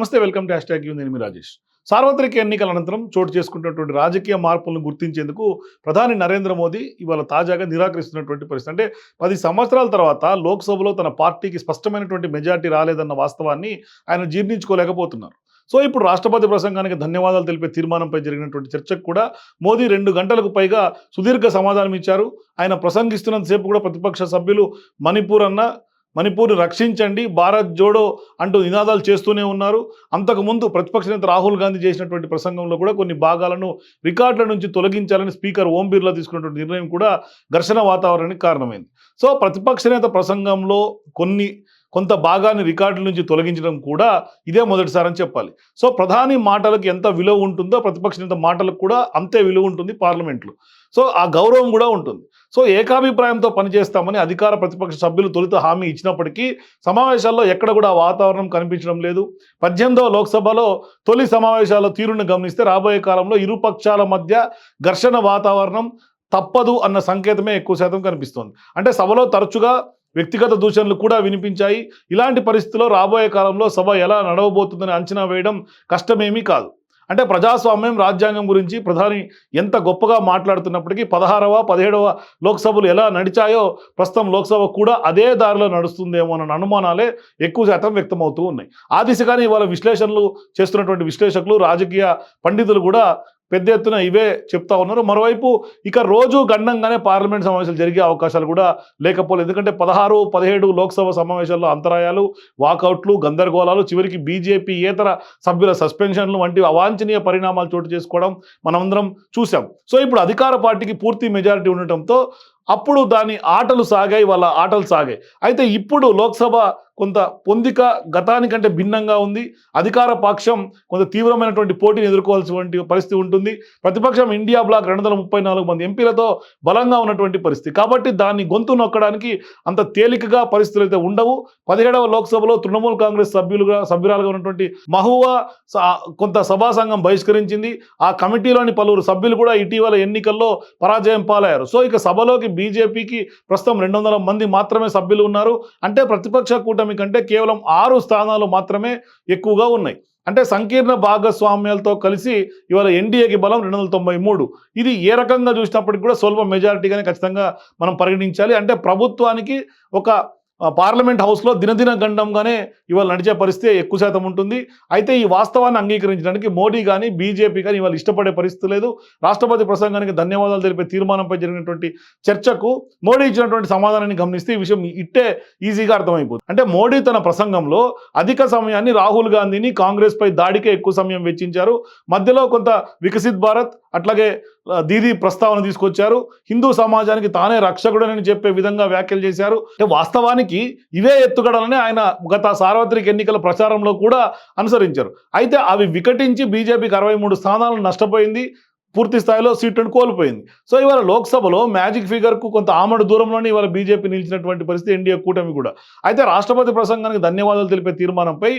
నమస్తే welcome to hash tag నేను మీ రాజేష్. సార్వత్రిక ఎన్నికల అనంతరం చోటు చేసుకున్నటువంటి రాజకీయ మార్పులను గుర్తించేందుకు ప్రధాని నరేంద్ర మోదీ ఇవాళ తాజాగా నిరాకరిస్తున్నటువంటి పరిస్థితి. అంటే పది సంవత్సరాల తర్వాత లోక్సభలో తన పార్టీకి స్పష్టమైనటువంటి మెజార్టీ రాలేదన్న వాస్తవాన్ని ఆయన జీర్ణించుకోలేకపోతున్నారు. సో ఇప్పుడు రాష్ట్రపతి ప్రసంగానికి ధన్యవాదాలు తెలిపే తీర్మానంపై జరిగినటువంటి చర్చకు కూడా మోదీ రెండు గంటలకు పైగా సుదీర్ఘ సమాధానం ఇచ్చారు. ఆయన ప్రసంగిస్తున్నంతసేపు కూడా ప్రతిపక్ష సభ్యులు మణిపూర్ అన్న మణిపూర్ని రక్షించండి భారత్ జోడో అంటూ నినాదాలు చేస్తూనే ఉన్నారు. అంతకుముందు ప్రతిపక్ష నేత రాహుల్ గాంధీ చేసినటువంటి ప్రసంగంలో కూడా కొన్ని భాగాలను రికార్డుల నుంచి తొలగించాలని స్పీకర్ ఓం బిర్లా తీసుకున్నటువంటి నిర్ణయం కూడా ఘర్షణ వాతావరణానికి కారణమైంది. సో ప్రతిపక్ష నేత ప్రసంగంలో కొన్ని కొంత భాగాన్ని రికార్డుల నుంచి తొలగించడం కూడా ఇదే మొదటిసారి అని చెప్పాలి. సో ప్రధాని మాటలకు ఎంత విలువ ఉంటుందో ప్రతిపక్ష నేత మాటలకు కూడా అంతే విలువ ఉంటుంది పార్లమెంట్లో. సో ఆ గౌరవం కూడా ఉంటుంది. సో ఏకాభిప్రాయంతో పనిచేస్తామని అధికార ప్రతిపక్ష సభ్యులు తొలుత హామీ ఇచ్చినప్పటికీ సమావేశాల్లో ఎక్కడ కూడా వాతావరణం కనిపించడం లేదు. పద్దెనిమిదవ లోక్సభలో తొలి సమావేశాల తీరును గమనిస్తే రాబోయే కాలంలో ఇరుపక్షాల మధ్య ఘర్షణ వాతావరణం తప్పదు అన్న సంకేతమే ఎక్కువ శాతం కనిపిస్తోంది. అంటే సభలో తరచుగా వ్యక్తిగత దూషణలు కూడా వినిపించాయి. ఇలాంటి పరిస్థితుల్లో రాబోయే కాలంలో సభ ఎలా నడవబోతుందని అంచనా వేయడం కష్టమేమీ కాదు. అంటే ప్రజాస్వామ్యం రాజ్యాంగం గురించి ప్రధాని ఎంత గొప్పగా మాట్లాడుతున్నప్పటికీ పదహారవ పదిహేడవ లోక్సభలు ఎలా నడిచాయో ప్రస్తుతం లోక్సభ కూడా అదే దారిలో నడుస్తుందేమో అన్న అనుమానాలే ఎక్కువ శాతం వ్యక్తమవుతూ ఉన్నాయి. ఆ దిశగానే ఇవాళ విశ్లేషణలు చేస్తున్నటువంటి విశ్లేషకులు రాజకీయ పండితులు కూడా పెద్ద ఎత్తున ఇవే చెప్తా ఉన్నారు. మరోవైపు ఇక రోజు గండంగానే పార్లమెంట్ సమావేశాలు జరిగే అవకాశాలు కూడా లేకపోలేదు. ఎందుకంటే పదహారు పదిహేడు లోక్సభ సమావేశాల్లో అంతరాయాలు వాకౌట్లు గందరగోళాలు చివరికి బీజేపీ ఏతర సభ్యుల సస్పెన్షన్లు వంటి అవాంఛనీయ పరిణామాలు చోటు చేసుకోవడం మనమందరం చూసాం సో ఇప్పుడు అధికార పార్టీకి పూర్తి మెజారిటీ ఉండటంతో అప్పుడు దాని ఆటలు సాగాయి వాళ్ళ ఆటలు సాగాయి. అయితే ఇప్పుడు లోక్సభ కొంత పొందిక గతానికంటే భిన్నంగా ఉంది. అధికార పక్షం కొంత తీవ్రమైనటువంటి పోటీని ఎదుర్కోవాల్సినటువంటి పరిస్థితి ఉంటుంది. ప్రతిపక్షం ఇండియా బ్లాక్ రెండు వందల ముప్పై నాలుగు మంది ఎంపీలతో బలంగా ఉన్నటువంటి పరిస్థితి. కాబట్టి దాన్ని గొంతు నొక్కడానికి అంత తేలికగా పరిస్థితులు అయితే ఉండవు. పదిహేడవ లోక్సభలో తృణమూల్ కాంగ్రెస్ సభ్యులుగా సభ్యురాలుగా ఉన్నటువంటి మహువా స- కొంత సభా సంఘం బహిష్కరించింది. ఆ కమిటీలోని పలువురు సభ్యులు కూడా ఇటీవల ఎన్నికల్లో పరాజయం పాలయ్యారు. సో ఇక సభలోకి బీజేపీకి ప్రస్తుతం రెండు వందల మంది మాత్రమే సభ్యులు ఉన్నారు. అంటే ప్రతిపక్ష కూటమి కంటే కేవలం ఆరు స్థానాలు మాత్రమే ఎక్కువగా ఉన్నాయి. అంటే సంకీర్ణ భాగస్వామ్యాలతో కలిసి ఇవాళ ఎన్డీఏకి బలం రెండు వందల తొంభై మూడు. ఇది ఏ రకంగా చూసినప్పటికి కూడా స్వల్ప మెజారిటీగానే ఖచ్చితంగా మనం పరిగణించాలి. అంటే ప్రభుత్వానికి ఒక పార్లమెంట్ హౌస్లో దినదిన గండంగానే ఇవాళ నడిచే పరిస్థితి ఎక్కువ శాతం ఉంటుంది. అయితే ఈ వాస్తవాన్ని అంగీకరించడానికి మోడీ కానీ బీజేపీ కానీ ఇవాళ ఇష్టపడే పరిస్థితి లేదు. రాష్ట్రపతి ప్రసంగానికి ధన్యవాదాలు తెలిపే తీర్మానంపై జరిగినటువంటి చర్చకు మోడీ ఇచ్చినటువంటి సమాధానాన్ని గమనిస్తే ఈ విషయం ఇట్టే ఈజీగా అర్థమైపోతుంది. అంటే మోడీ తన ప్రసంగంలో అధిక సమయాన్ని రాహుల్ గాంధీని కాంగ్రెస్ పై దాడికే ఎక్కువ సమయం వెచ్చించారు. మధ్యలో కొంత వికసిత్ భారత్ అట్లాగే దీదీ ప్రస్తావన తీసుకొచ్చారు. హిందూ సమాజానికి తానే రక్షకుడని చెప్పే విధంగా వ్యాఖ్యలు చేశారు. అంటే వాస్తవానికి ఇవే ఎత్తుగడలని ఆయన గత సార్వత్రిక ఎన్నికల ప్రచారంలో కూడా అనుసరించారు. అయితే అవి వికటించి బీజేపీకి అరవై మూడు స్థానాలను నష్టపోయింది. పూర్తి స్థాయిలో సీట్లను కోల్పోయింది. సో ఇవాళ లోక్సభలో మ్యాజిక్ ఫిగర్కు కొంత ఆమడు దూరంలోనే ఇవాళ బీజేపీ నిలిచినటువంటి పరిస్థితి ఎన్డీఏ కూటమి కూడా. అయితే రాష్ట్రపతి ప్రసంగానికి ధన్యవాదాలు తెలిపే తీర్మానంపై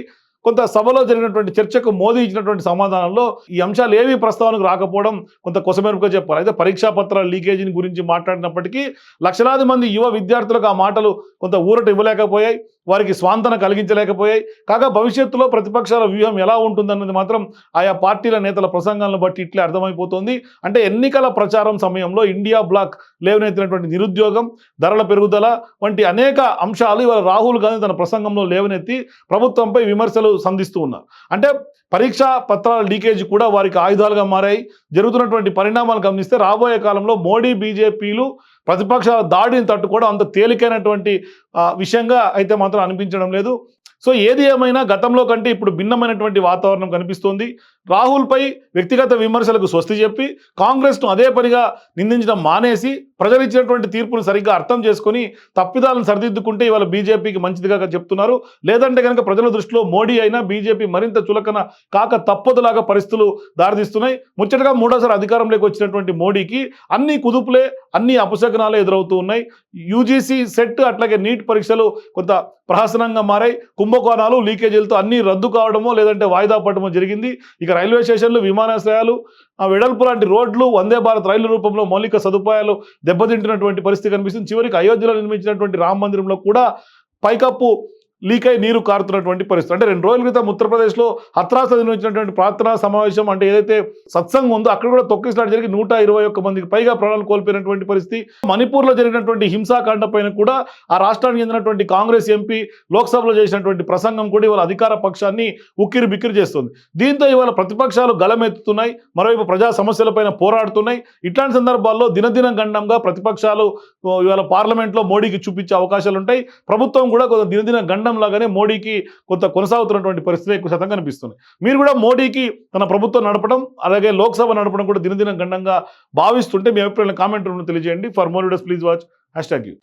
కొంత సభలో జరిగినటువంటి చర్చకు మోదీ ఇచ్చినటువంటి సమాధానంలో ఈ అంశాలు ఏవి ప్రస్తావనకు రాకపోవడం కొంత కొసమెరుపుగా చెప్పాలి అయితే పరీక్షా పత్రాల లీకేజీని గురించి మాట్లాడినప్పటికీ లక్షలాది మంది యువ విద్యార్థులకు ఆ మాటలు కొంత ఊరట ఇవ్వలేకపోయాయి. వారికి స్వాంతన కలిగించలేకపోయాయి. కాగా భవిష్యత్తులో ప్రతిపక్షాల వ్యూహం ఎలా ఉంటుందన్నది మాత్రం ఆయా పార్టీల నేతల ప్రసంగాలను బట్టి ఇట్లే అర్థమైపోతుంది. అంటే ఎన్నికల ప్రచారం సమయంలో ఇండియా బ్లాక్ లేవనెత్తినటువంటి నిరుద్యోగం ధరల పెరుగుదల వంటి అనేక అంశాలు ఇవాళ రాహుల్ గాంధీ తన ప్రసంగంలో లేవనెత్తి ప్రభుత్వంపై విమర్శలు సంధిస్తూ ఉన్నారు. అంటే పరీక్షా పత్రాల లీకేజీ కూడా వారికి ఆయుధాలుగా మారాయి. జరుగుతున్నటువంటి పరిణామాలు గమనిస్తే రాబోయే కాలంలో మోడీ బీజేపీలు ప్రతిపక్షాల దాడిని తట్టుకోవడం అంత తేలికైనటువంటి విషయంగా అయితే మాత్రం అనిపించడం లేదు. సో ఏది ఏమైనా గతంలో కంటే ఇప్పుడు భిన్నమైనటువంటి వాతావరణం కనిపిస్తోంది. రాహుల్పై వ్యక్తిగత విమర్శలకు స్వస్తి చెప్పి కాంగ్రెస్ను అదే పనిగా నిందించడం మానేసి ప్రజలు ఇచ్చినటువంటి తీర్పును సరిగ్గా అర్థం చేసుకొని తప్పిదాలను సరిదిద్దుకుంటే ఇవాళ బీజేపీకి మంచిదిగా చెప్తున్నారు. లేదంటే కనుక ప్రజల దృష్టిలో మోడీ అయినా బీజేపీ మరింత చులకన కాక తప్పదులాగా పరిస్థితులు దారితీస్తున్నాయి. ముచ్చటగా మూడోసారి అధికారంలోకి వచ్చినటువంటి మోడీకి అన్ని కుదుపులే అన్ని అపశకనాలే ఎదురవుతూ ఉన్నాయి. యూజీసీ సెట్ అట్లాగే నీట్ పరీక్షలు కొంత ప్రహసనంగా మారాయి. కుంభకోణాలు లీకేజీలతో అన్ని రద్దు కావడమో లేదంటే వాయిదా పడడమో జరిగింది. ఇక రైల్వే స్టేషన్లు విమానాశ్రయాలు ఆ వెడల్పు లాంటి రోడ్లు వందే భారత్ రైలు రూపంలో మౌలిక సదుపాయాలు దెబ్బతింటున్నటువంటి పరిస్థితి కనిపిస్తుంది. చివరికి అయోధ్యలో నిర్మించినటువంటి రామ మందిరంలో కూడా పైకప్పు లీక్ అయి నీరు కారుతున్నటువంటి పరిస్థితి. అంటే రెండు రోజుల క్రితం ఉత్తరప్రదేశ్లో హత్రాస నిర్వహించినటువంటి ప్రార్థనా సమావేశం అంటే ఏదైతే సత్సంగం ఉందో అక్కడ కూడా తొక్కిసలాట జరిగి నూట ఇరవై ఒక్క మందికి పైగా ప్రాణాలు కోల్పోయినటువంటి పరిస్థితి. మణిపూర్లో జరిగినటువంటి హింసాకాండ పైన కూడా ఆ రాష్ట్రానికి చెందినటువంటి కాంగ్రెస్ ఎంపీ లోక్సభలో చేసినటువంటి ప్రసంగం కూడా ఇవాళ అధికార పక్షాన్ని ఉక్కిరి బిక్కిరి చేస్తుంది. దీంతో ఇవాళ ప్రతిపక్షాలు గలమెత్తుతున్నాయి మరోవైపు ప్రజా సమస్యలపైన పోరాడుతున్నాయి. ఇట్లాంటి సందర్భాల్లో దినదిన గండంగా ప్రతిపక్షాలు ఇవాళ పార్లమెంట్లో మోడీకి చూపించే అవకాశాలు ఉంటాయి ప్రభుత్వం కూడా కొంత దినదిన గండం లాగానే మోడీకి కొంత కొనసాగుతున్నటువంటి పరిస్థితి ఎక్కువ శాతం కనిపిస్తుంది. మీరు కూడా మోడీకి తన ప్రభుత్వం నడపడం అలాగే లోక్సభ నడపడం కూడా దినదినం గండంగా భావిస్తుంటే మీ అభిప్రాయాలను కామెంట్ రూమ్లో తెలియజేయండి. For more videos please watch hashtag you